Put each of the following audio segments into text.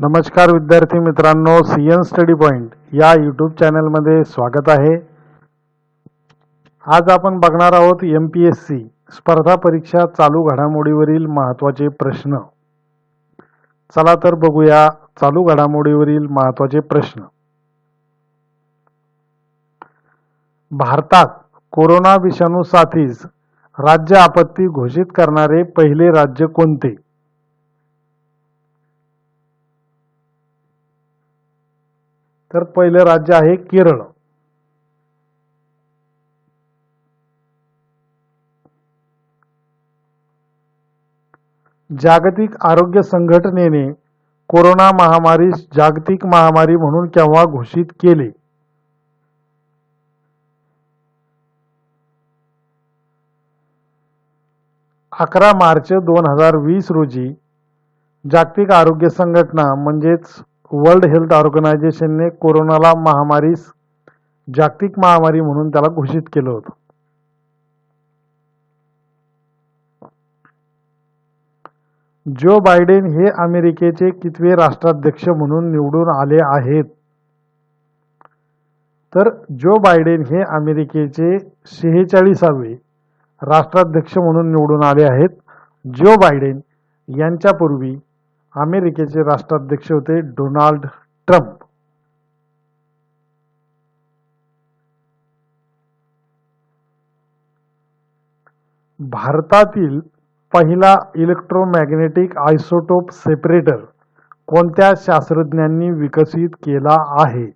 नमस्कार विद्यार्थी मित्रांनो सी एन स्टडी पॉईंट या यूट्यूब चॅनलमध्ये स्वागत आहे. आज आपण बघणार आहोत एम पी एस सी स्पर्धा परीक्षा चालू घडामोडीवरील महत्त्वाचे प्रश्न. चला तर बघूया चालू घडामोडीवरील महत्त्वाचे प्रश्न. भारतात कोरोना विषाणू साथीस राज्य आपत्ती घोषित करणारे पहिले राज्य कोणते? तर पहिलं राज्य आहे केरळ. जागतिक आरोग्य संघटनेने कोरोना महामारी जागतिक महामारी म्हणून केव्हा घोषित केले? अकरा मार्च दोन हजार वीस रोजी जागतिक आरोग्य संघटना म्हणजेच वर्ल्ड हेल्थ ऑर्गनायझेशनने कोरोनाला महामारीस जागतिक महामारी म्हणून त्याला घोषित केलं होतं. जो बायडेन हे अमेरिकेचे कितवे राष्ट्राध्यक्ष म्हणून निवडून आले आहेत? तर जो बायडेन हे अमेरिकेचे शेहेचाळीसावे राष्ट्राध्यक्ष म्हणून निवडून आले आहेत जो बायडेन यांच्यापूर्वी अमेरिकेचे राष्ट्राध्यक्ष होते डोनाल्ड ट्रम्प. भारतातील पहिला इलेक्ट्रोमॅग्नेटिक आयसोटोप सेपरेटर कोणत्या शास्त्रज्ञांनी विकसित केला आहे?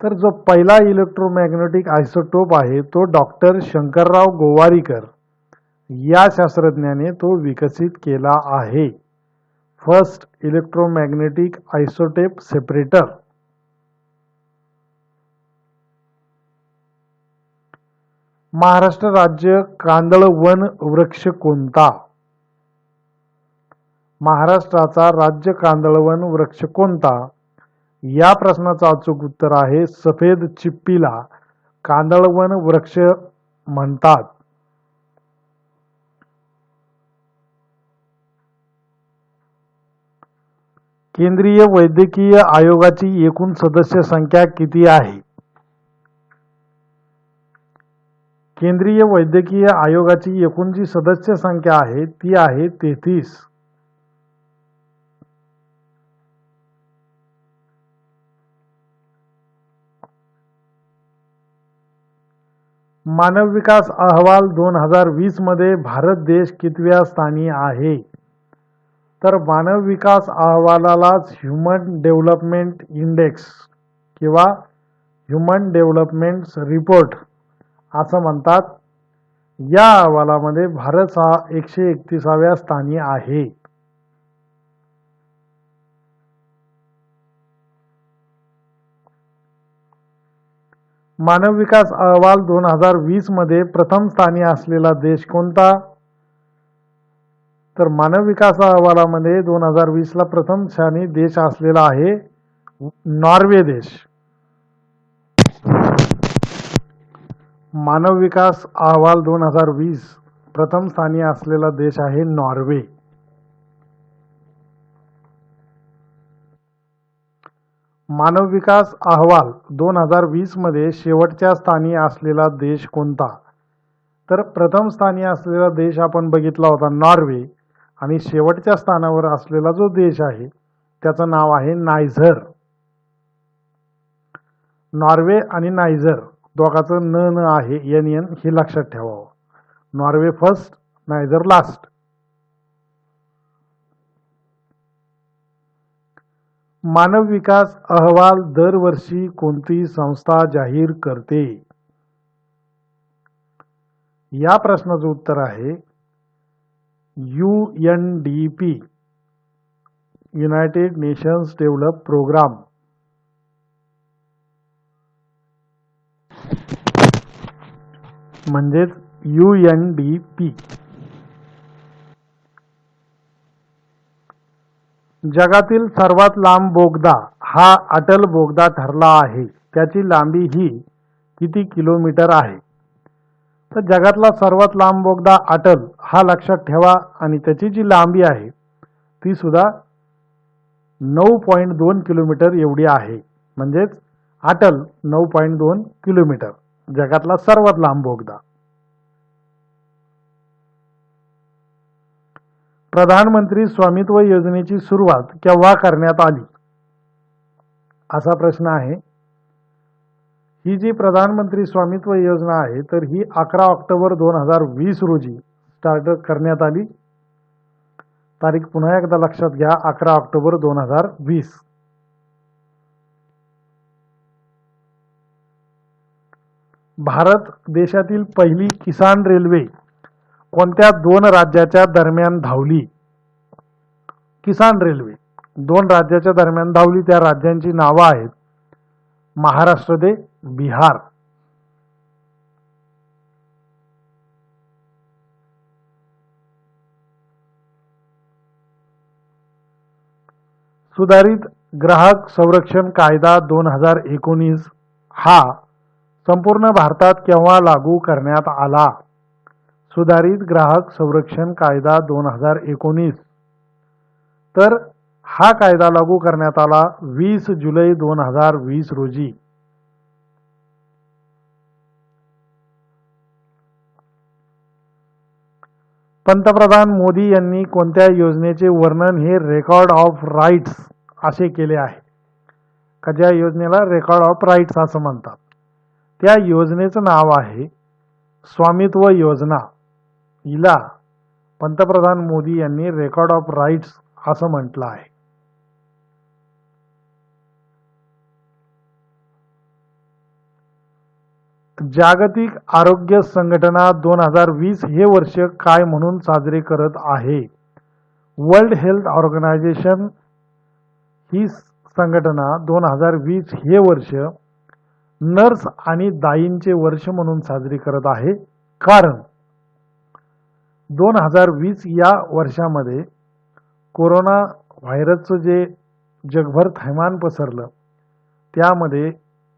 तर जो पहिला इलेक्ट्रोमॅग्नेटिक आयसोटोप आहे तो डॉक्टर शंकरराव गोवारीकर या शास्त्रज्ञाने तो विकसित केला आहे. First electromagnetic isotope separator Maharashtra राज्य कांदळ वन वृक्ष कोणता? महाराष्ट्राचा राज्य कांदळवन वृक्ष कोणता? या प्रश्नाचं अचूक उत्तर आहे सफेद चिप्पीला. कांदळवन वृक्ष म्हणतात. केंद्रीय वैद्यकीय आयोगाची एकूण सदस्य संख्या किती आहे? केंद्रीय वैद्यकीय आयोगाची एकूण जी सदस्य संख्या आहे ती आहे तेहतीस. मानव विकास अहवाल दोन हजार वीसमध्ये भारत देश कितव्या स्थानी आहे? तर मानव विकास अहवालालाच ह्युमन डेव्हलपमेंट इंडेक्स किंवा ह्युमन डेव्हलपमेंट रिपोर्ट असं म्हणतात. या अहवालामध्ये भारत हा एकशे एकतीसाव्या स्थानी आहे. मानव विकास अहवाल दोन हजार वीसमध्ये प्रथम स्थानी असलेला देश कोणता? तर मानव विकास अहवालामध्ये दोन हजार वीसला प्रथम स्थानी देश असलेला आहे. नॉर्वे देश. मानव विकास अहवाल दोन हजार वीस प्रथम स्थानी असलेला देश आहे नॉर्वे. मानव विकास अहवाल दोन हजार वीसमध्ये शेवटच्या स्थानी असलेला देश कोणता? तर प्रथम स्थानी असलेला देश आपण बघितला होता नॉर्वे. आणि शेवटच्या स्थानावर असलेला जो देश आहे त्याचं नाव आहे नायझर. नॉर्वे आणि नायझर दोघाचं न न आहे एन एन हे लक्षात ठेवावं. नॉर्वे फर्स्ट नायझर लास्ट मानव विकास अहवाल दरवर्षी कोणती संस्था जाहीर करते? या प्रश्नाचं उत्तर आहे U D P United Nations develop programme म्हणजेच यू एन डी पी जगातील सर्वात लांब बोगदा हा अटल बोगदा ठरला आहे. त्याची लांबी ही किती किलोमीटर आहे? तर जगातला सर्वात लांब बोगदा अटल हा लक्षात ठेवा आणि त्याची जी लांबी आहे ती सुद्धा नऊ पॉईंट दोन किलोमीटर एवढी आहे. म्हणजेच अटल नऊ पॉईंट दोन किलोमीटर जगातला सर्वात लांब बोगदा. प्रधानमंत्री स्वामित्व योजनेची सुरुवात केव्हा करण्यात आली? असा प्रश्न आहे. ही जी प्रधानमंत्री स्वामित्व योजना आहे तर ही अकरा ऑक्टोबर दोन हजार वीस रोजी स्टार्ट करण्यात आली. तारीख पुन्हा एकदा लक्षात घ्या अकरा ऑक्टोबर दोन हजार वीस. भारत देशातील पहिली किसान रेल्वे कोणत्या दोन राज्याच्या दरम्यान धावली? किसान रेल्वे. दोन राज्याच्या दरम्यान धावली त्या राज्यांची नावं आहेत. महाराष्ट्र दे बिहार. सुधारित ग्राहक संरक्षण कायदा दोन हजार एकोणीस हा संपूर्ण भारतात केव्हा लागू करण्यात आला? सुधारित ग्राहक संरक्षण कायदा दोन हजार एकोणीस. तर हा कायदा लागू करण्यात आला वीस जुलै दोन हजार वीस रोजी. पंतप्रधान मोदी यांनी कोणत्या योजनेचे वर्णन हे रेकॉर्ड ऑफ राईट्स असे केले आहे? का ज्या योजनेला रेकॉर्ड ऑफ राईट्स असं म्हणतात? त्या योजनेचं नाव आहे स्वामित्व योजना. हिला पंतप्रधान मोदी यांनी रेकॉर्ड ऑफ राईट्स असं म्हटलं आहे. जागतिक आरोग्य संघटना दोन हजार वीस हे वर्ष काय म्हणून साजरे करत आहे? वर्ल्ड हेल्थ ऑर्गनायझेशन ही संघटना दोन हजार वीस हे वर्ष नर्स आणि दाईंचे वर्ष म्हणून साजरी करत आहे. कारण दोन हजार वीस या वर्षामध्ये कोरोना व्हायरसचं जे जगभर थैमान पसरलं त्यामध्ये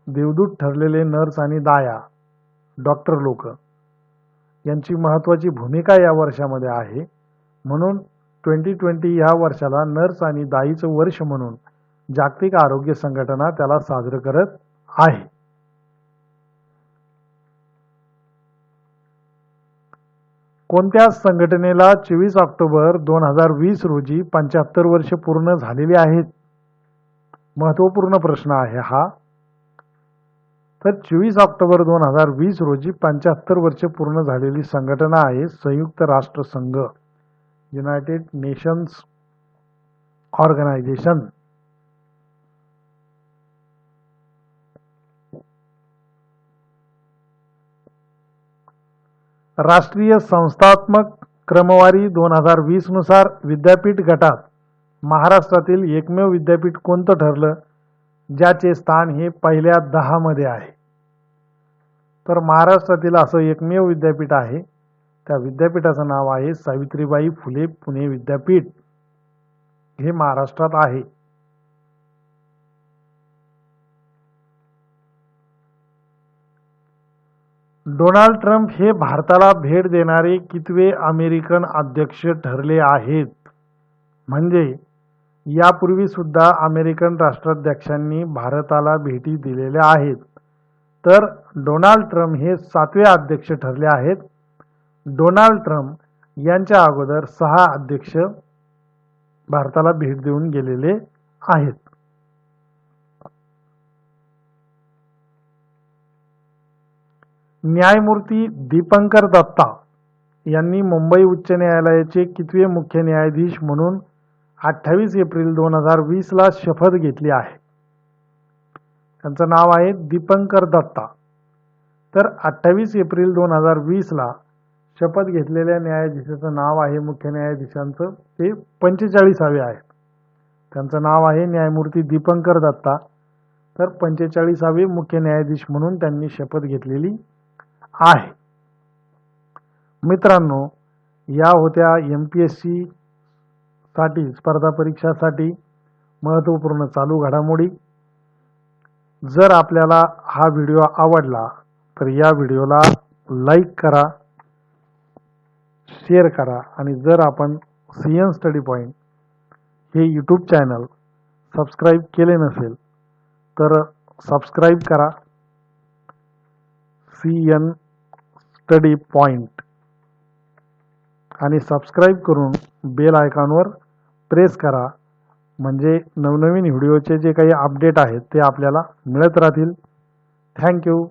देवदूत ठरलेले नर्स आणि दाया डॉक्टर लोक. यांची महत्त्वाची भूमिका या वर्षामध्ये आहे. म्हणून ट्वेंटी ट्वेंटी या वर्षाला नर्स आणि दाईचं वर्ष म्हणून जागतिक आरोग्य संघटना त्याला साजरं करत आहे. कोणत्या संघटनेला चोवीस ऑक्टोबर दोन हजार वीस रोजी पंच्याहत्तर वर्ष पूर्ण झालेली आहेत. महत्त्वपूर्ण प्रश्न आहे हा. तर चोवीस ऑक्टोबर दोन हजार वीस रोजी पंच्याहत्तर वर्ष पूर्ण झालेली संघटना आहे संयुक्त राष्ट्रसंघ. युनायटेड नेशन्स ऑर्गनायझेशन राष्ट्रीय संस्थात्मक क्रमवारी दोन हजार वीसनुसार विद्यापीठ गटात महाराष्ट्रातील एकमेव विद्यापीठ कोणतं ठरलं? ज्याचे स्थान हे पहिल्या दहामध्ये आहे. तर महाराष्ट्रातील असं एकमेव विद्यापीठ आहे. त्या विद्यापीठाचं नाव आहे सावित्रीबाई फुले पुणे विद्यापीठ. हे महाराष्ट्रात आहे. डोनाल्ड ट्रम्प हे भारताला भेट देणारे कितवे अमेरिकन अध्यक्ष ठरले आहेत? म्हणजे यापूर्वी सुद्धा अमेरिकन राष्ट्राध्यक्षांनी भारताला भेटी दिलेल्या आहेत. तर डोनाल्ड ट्रम्प हे सातवे अध्यक्ष ठरले आहेत. डोनाल्ड ट्रम्प यांच्या अगोदर सहा अध्यक्ष भारताला भेट देऊन गेलेले आहेत. न्यायमूर्ती दीपंकर दत्ता यांनी मुंबई उच्च न्यायालयाचे कितवे मुख्य न्यायाधीश म्हणून अठ्ठावीस एप्रिल दोन हजार वीसला शपथ घेतली आहे. त्यांचं नाव आहे दीपंकर दत्ता. तर अठ्ठावीस एप्रिल दोन हजार वीसला शपथ घेतलेल्या न्यायाधीशाचं नाव आहे मुख्य न्यायाधीशांचं. ते पंचेचाळीसावे आहेत. त्यांचं नाव आहे न्यायमूर्ती दीपंकर दत्ता. तर पंचेचाळीसावे मुख्य न्यायाधीश म्हणून त्यांनी शपथ घेतलेली आहे. मित्रांनो या होत्या एम पी एस सी साठी स्पर्धा परीक्षासाठी महत्त्वपूर्ण चालू घडामोडी. जर आपल्याला हा व्हिडिओ आवडला तर या व्हिडिओला लाईक करा शेअर करा आणि जर आपण सी एन स्टडी पॉईंट हे यूट्यूब चॅनल सबस्क्राईब केले नसेल तर सबस्क्राईब करा. सी एन स्टडी पॉईंट आणि सबस्क्राईब करून बेल आयकॉनवर प्रेस करा. म्हणजे नवनवीन व्हिडिओचे जे काही अपडेट आहेत ते आपल्याला मिळत राहतील. थँक्यू